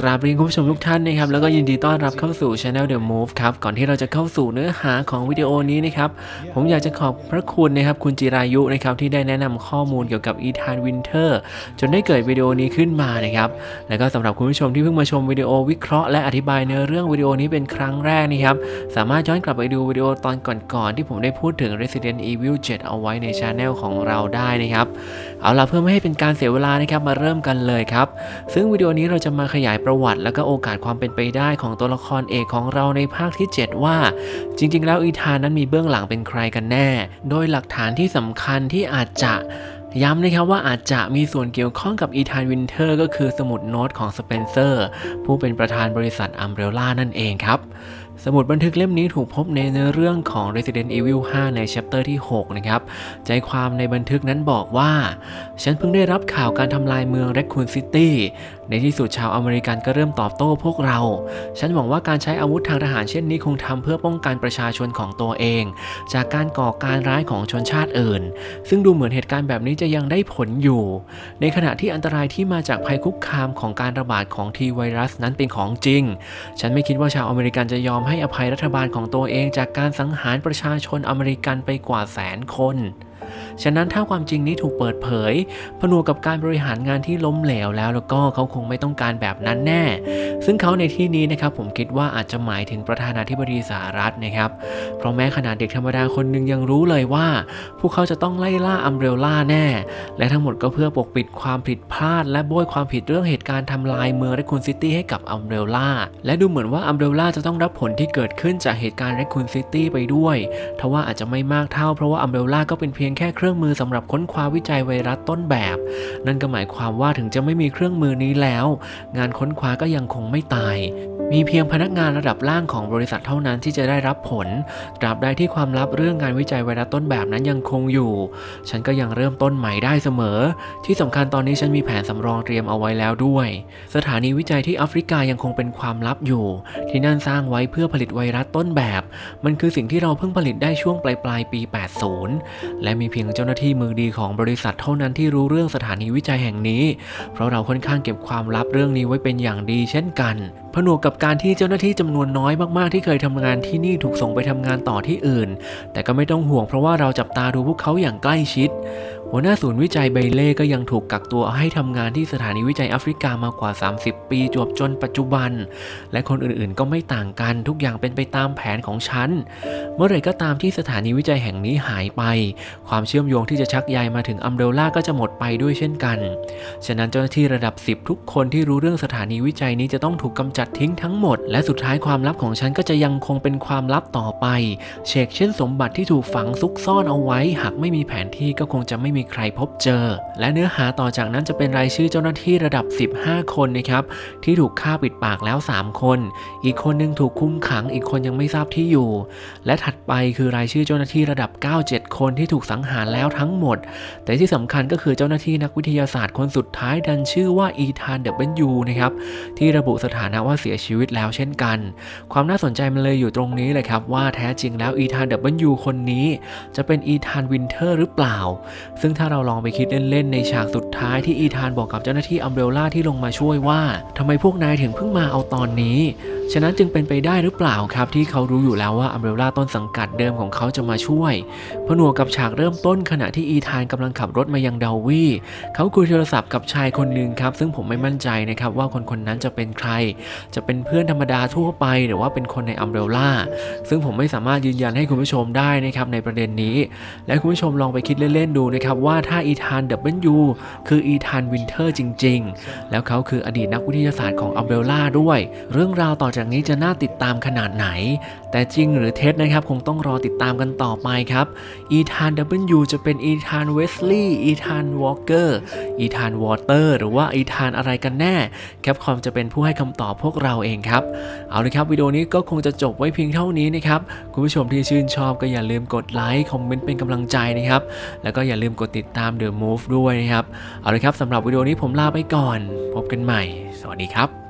กราบเรียนคุณผู้ชมทุกท่านนะครับแล้วก็ยินดีต้อนรับเข้าสู่ Channel The Move ครับก่อนที่เราจะเข้าสู่เนื้อหาของวิดีโอนี้นะครับผมอยากจะขอบพระคุณนะครับคุณจิรายุนะครับที่ได้แนะนำข้อมูลเกี่ยวกับอีธานวินเทอร์จนได้เกิดวิดีโอนี้ขึ้นมานะครับแล้วก็สำหรับคุณผู้ชมที่เพิ่งมาชมวิดีโอวิเคราะห์และอธิบายเนื้อเรื่องวิดีโอนี้เป็นครั้งแรกนะครับสามารถย้อนกลับไปดูวิดีโอตอนก่อนๆที่ผมได้พูดถึง Resident Evil 7 เอาไว้ใน Channel ของเราได้นะครับเอาล่ะเพื่อไม่ให้เป็นการเสียเวลานะครับมาเริ่มกันเลยครับซึ่งวิดีโอนี้เราจะมาขยายประวัติและก็โอกาสความเป็นไปได้ของตัวละครเอกของเราในภาคที่ 7 ว่า จริง ๆ แล้วอีธานนั้นมีเบื้องหลังเป็นใครกันแน่ โดยหลักฐานที่สำคัญที่อาจจะย้ำนะครับว่าอาจจะมีส่วนเกี่ยวข้องกับอีธานวินเทอร์ก็คือสมุดโน้ตของสเปนเซอร์ ผู้เป็นประธานบริษัทอัมเบรล่านั่นเองครับ สมุดบันทึกเล่มนี้ถูกพบในเนื้อเรื่องของ Resident Evil 5 ใน chapter ที่ 6 นะครับ ใจความในบันทึกนั้นบอกว่า ฉันเพิ่งได้รับข่าวการทำลายเมือง Raccoon City ในที่สุดชาวอเมริกันก็เริ่มตอบโต้พวกเรา ฉันหวังว่าการใช้อาวุธทางทหารเช่นนี้คงทำเพื่อป้องกันประชาชนของตัวเอง จากการก่อการร้ายของชนชาติอื่น ซึ่งดูเหมือนเหตุการณ์แบบนี้จะยังได้ผลอยู่ ในขณะที่อันตรายที่มาจากภัยคุกคามของการระบาดของทีไวรัสนั้นเป็นของจริง ฉันไม่คิดว่าชาวอเมริกันจะยอมให้อภัยรัฐบาลของตัวเองจากการสังหารประชาชนอเมริกันไปกว่าแสนคน ฉะนั้นถ้าความจริงนี้ถูกเปิดเผย ผนวกกับการบริหารงานที่ล้มเหลวแล้ว แล้วก็เขาคงไม่ต้องการแบบนั้นแน่ ซึ่งเขาในที่นี้นะครับผมคิดว่าอาจจะหมายถึงประธานาธิบดีสหรัฐนะครับ เพราะแม้ขนาดเด็กธรรมดาคนหนึ่งยังรู้เลยว่า พวกเขาจะต้องไล่ล่าอัมเบรล่าแน่ และทั้งหมดก็เพื่อปกปิดความผิดพลาด และโบยความผิดเรื่องเหตุการณ์ทำลายเมืองเรคคูนซิตี้ให้กับอัมเบรล่าและดูเหมือนว่าอัมเบรล่าจะต้องรับผลที่เกิดขึ้นจากเหตุการณ์เรคคูนซิตี้ไปด้วยทว่าอาจจะไม่มากเท่าเพราะว่าอัมเบรล่าก็เป็นเพียงแค่เครื่องมือสำหรับค้นคว้าวิจัยไวรัสต้นแบบ นั่นก็หมายความว่าถึงจะไม่มีเครื่องมือนี้แล้ว งานค้นคว้าก็ยังคงไม่ตาย มีเพียงพนักงานระดับล่างของบริษัทเท่านั้นที่จะได้รับผล ตราบใดที่ความลับเรื่องงานวิจัยไวรัสต้นแบบนั้นยังคงอยู่ ฉันก็ยังเริ่มต้นใหม่ได้เสมอ ที่สำคัญตอนนี้ฉันมีแผนสำรองเตรียมเอาไว้แล้วด้วย สถานีวิจัยที่แอฟริกายังคงเป็นความลับอยู่ ที่นั่นสร้างไว้เพื่อผลิตไวรัสต้นแบบ มันคือสิ่งที่เราเพิ่งผลิตได้ช่วงปลายปลายปี 80 และมีเพียงเจ้าหน้าที่มือดีของบริษัทเท่านั้นที่รู้เรื่องสถานีวิจัยแห่งนี้ เพราะเราค่อนข้างเก็บความลับเรื่องนี้ไว้เป็นอย่างดี เช่นกัน ผนวกกับการที่เจ้าหน้าที่จำนวนน้อยมากๆที่เคยทำงานที่นี่ถูกส่งไปทำงานต่อที่อื่น แต่ก็ไม่ต้องห่วงเพราะว่าเราจับตาดูพวกเขาอย่างใกล้ชิด หัวหน้าศูนย์วิจัยเบเล่ก็ยังถูกกักตัวให้ทำงานที่สถานีวิจัยแอฟริกามากว่า 30 ปีจวบจนปัจจุบัน และคนอื่นๆ ก็ไม่ต่างกันทุกอย่างเป็นไปตามแผนของฉัน เมื่อไรก็ตามที่สถานีวิจัยแห่งนี้หายไป ความเชื่อมโยงที่จะชักใยมาถึงอัมเบรล่าก็จะหมดไปด้วยเช่นกัน ฉะนั้นเจ้าหน้าที่ระดับ 10 ทุกคนที่รู้เรื่องสถานีวิจัยนี้จะต้องถูกกำจัดทิ้งทั้งหมด และสุดท้ายความลับของฉันก็จะยังคงเป็นความลับต่อไป เชกเช่น สมบัติที่ถูกฝังซุกซ่อนเอาไว้ หากไม่มีแผนที่ก็คงจะไม่มีใครพบเจอ และเนื้อหาต่อจากนั้นจะเป็นรายชื่อเจ้าหน้าที่ระดับ 15 คนนะครับ ที่ถูกฆ่าปิดปากแล้ว 3 คน อีกคนหนึงถูกคุมขัง อีกคนยังไม่ทราบที่อยู่ และถัดไปคือรายชื่อเจ้าหน้าที่ระดับ 97 คนที่ถูกสังหารแล้วทั้งหมด แต่ที่สำคัญก็คือเจ้าหน้าที่นักวิทยาศาสตร์คนสุดท้ายดันชื่อว่าอีธานเดเบิลยูนะครับที่ระบุสถานะว่าเสียชีวิตแล้วเช่นกัน ความน่าสนใจมันเลยอยู่ตรงนี้เลยครับว่าแท้จริงแล้วอีธานเดเบิลยูคนนี้จะเป็นอีธานวินเทอร์หรือเปล่า ซึ่งถ้าเราลองไปคิดเล่นๆในฉากสุดท้ายที่อีธานบอกกับเจ้าหน้าที่อัมเบรล่าที่ลงมาช่วยว่าทำไมพวกนายถึงเพิ่งมาเอาตอนนี้ ฉะนั้นจึงเป็นไปได้หรือเปล่าครับ ที่เขารู้อยู่แล้วว่าอัมเบรล่าต้นสังกัดเดิมของเขาจะมาช่วยผนวกกับฉากเริ่มต้นขณะที่อีธานกำลังขับรถมายังดาวีเขาคุยโทรศัพท์กับชายคนหนึ่งครับ ซึ่งผมไม่มั่นใจนะครับว่าคนคนนั้นจะเป็นใคร จะเป็นเพื่อนธรรมดาทั่วไปหรือว่าเป็นคนในอัมเบรล่าซึ่งผมไม่สามารถยืนยันให้คุณผู้ชมได้นะครับในประเด็นนี้ และคุณผู้ชมลองไปคิดเล่นๆดูนะครับว่าถ้าอีธานเดบเบิลยูคืออีธานวินเทอร์จริง ๆ แล้วเขาคืออดีตนักวิทยาศาสตร์ของอัมเบรล่าด้วย เรื่องราวต่อจากนี้จะน่าติดตามขนาดไหน แต่จริงหรือเท็จนะครับคงต้องรอติดตามกันต่อไปครับอีธานดับเบิลยูจะเป็นอีธานเวสลีย์อีธานวอลเกอร์อีธานวอเตอร์หรือว่าอีธานอะไรกันแน่แคปคอมจะเป็นผู้ให้คำตอบพวกเราเองครับ เอาเลยครับวิดีโอนี้ก็คงจะจบไว้เพียงเท่านี้นะครับคุณผู้ชมที่ชื่นชอบก็อย่าลืมกดไลค์คอมเมนต์เป็นกำลังใจนะครับแล้วก็อย่าลืมกดติดตาม The Move ด้วยนะครับเอาเลยครับสำหรับวิดีโอนี้ผมลาไปก่อน พบกันใหม่ สวัสดีครับ